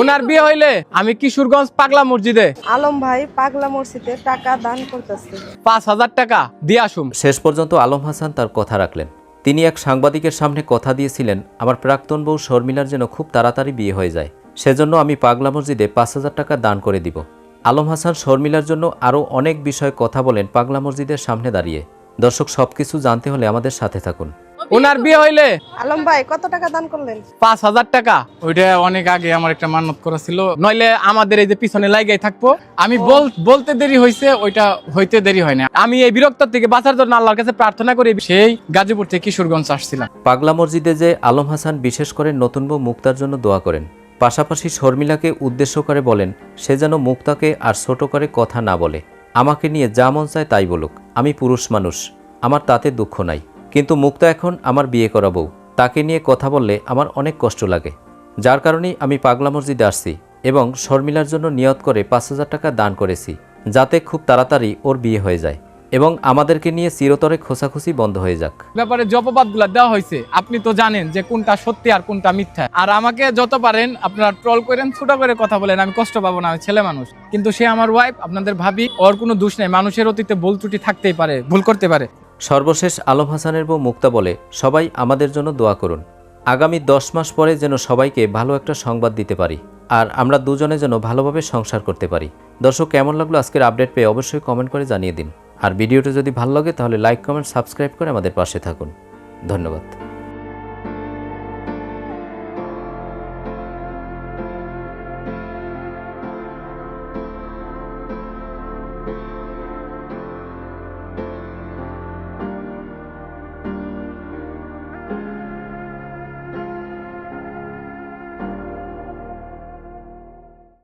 ওনার বিয়ে হইলে আমি কিশোরগঞ্জ পাগলা মসজিদে আলম ভাই পাগলা মসজিদে টাকা দান করতেছে। পাঁচ হাজার টাকা দিয়ে আসুন। শেষ পর্যন্ত আলম হাসান তার কথা রাখলেন। তিনি এক সাংবাদিকের সামনে কথা দিয়েছিলেন আমার প্রাক্তন বউ শর্মিলার যেন খুব তাড়াতাড়ি বিয়ে হয়ে যায়। সেজন্য আমি পাগলা মসজিদে পাঁচ হাজার টাকা দান করে দিব। আলম হাসান শর্মিলার জন্য আরও অনেক বিষয়ে কথা বলেন পাগলা মসজিদের সামনে দাঁড়িয়ে। দর্শক সবকিছু জানতে হলে আমাদের সাথে থাকুন। ওনার বিয়ে হইলে? আলম ভাই কত টাকা দান করলেন? পাঁচ হাজার টাকা। ওইটা অনেক আগে আমার একটা মান্যত করা ছিল। নইলে আমাদের এই যে পিছনে লাগাই থাকব। আমি বল বলতে দেরি হয়েছে ওইটা হইতে দেরি হয় না। আমি এই বিরক্ত থেকে বাঁচার জন্য আল্লাহর কাছে প্রার্থনা করি সেই গাজীপুর থেকে কিশোরগঞ্জ আসছিলাম। পাগলা মসজিদে যে আলম হাসান বিশেষ করে নতুন বউ মুক্তার জন্য দোয়া করেন পাশাপাশি শর্মিলাকে উদ্দেশ্য করে বলেন সে যেন মুক্তাকে আর ছোট করে কথা না বলে। আমাকে নিয়ে যা মন চায় তাই বলুক আমি পুরুষ মানুষ আমার তাতে দুঃখ নাই। কিন্তু মুক্তা এখন আমার বিয়ে করা বউ। তাকে নিয়ে কথা বললে আমার অনেক কষ্ট লাগে। যার কারণেই আমি পাগলা মসজিদে আসছি এবং শর্মিলার জন্য নিয়ত করে পাঁচ হাজার টাকা দান করেছি, যাতে খুব তাড়াতাড়ি ওর বিয়ে হয়ে যায় এবং আমাদেরকে নিয়ে চিরতরে খোসাখুসি বন্ধ হয়ে যাক। ব্যাপারে যে অপবাদগুলো দেওয়া হয়েছে, আপনি তো জানেন যে কোনটা সত্যি আর কোনটা মিথ্যা। আর আমাকে যত পারেন, আপনারা ট্রল করেন, ছোট করে কথা বলেন, আমি কষ্ট পাবো না, আমি ছেলে মানুষ। কিন্তু সে আমার ওয়াইফ আপনাদের ভাবি, ওর কোনো দোষ নেই, মানুষের অতীতে ভুল ত্রুটি থাকতেই পারে, ভুল করতে পারে। সর্বশেষ আলম হাসানের বউ মুক্তা বলে, সবাই আমাদের জন্য দোয়া করুন। আগামী দশ মাস পরে যেন সবাইকে ভালো একটা সংবাদ দিতে পারি, আর আমরা দুজনে যেন ভালোভাবে সংসার করতে পারি। দর্শক, কেমন লাগল আজকের আপডেট পেয়ে অবশ্যই কমেন্ট করে জানিয়ে দিন। আর ভিডিওটা যদি ভালো লাগে, তাহলে লাইক, কমেন্ট, সাবস্ক্রাইব করে আমাদের পাশে থাকুন। ধন্যবাদ।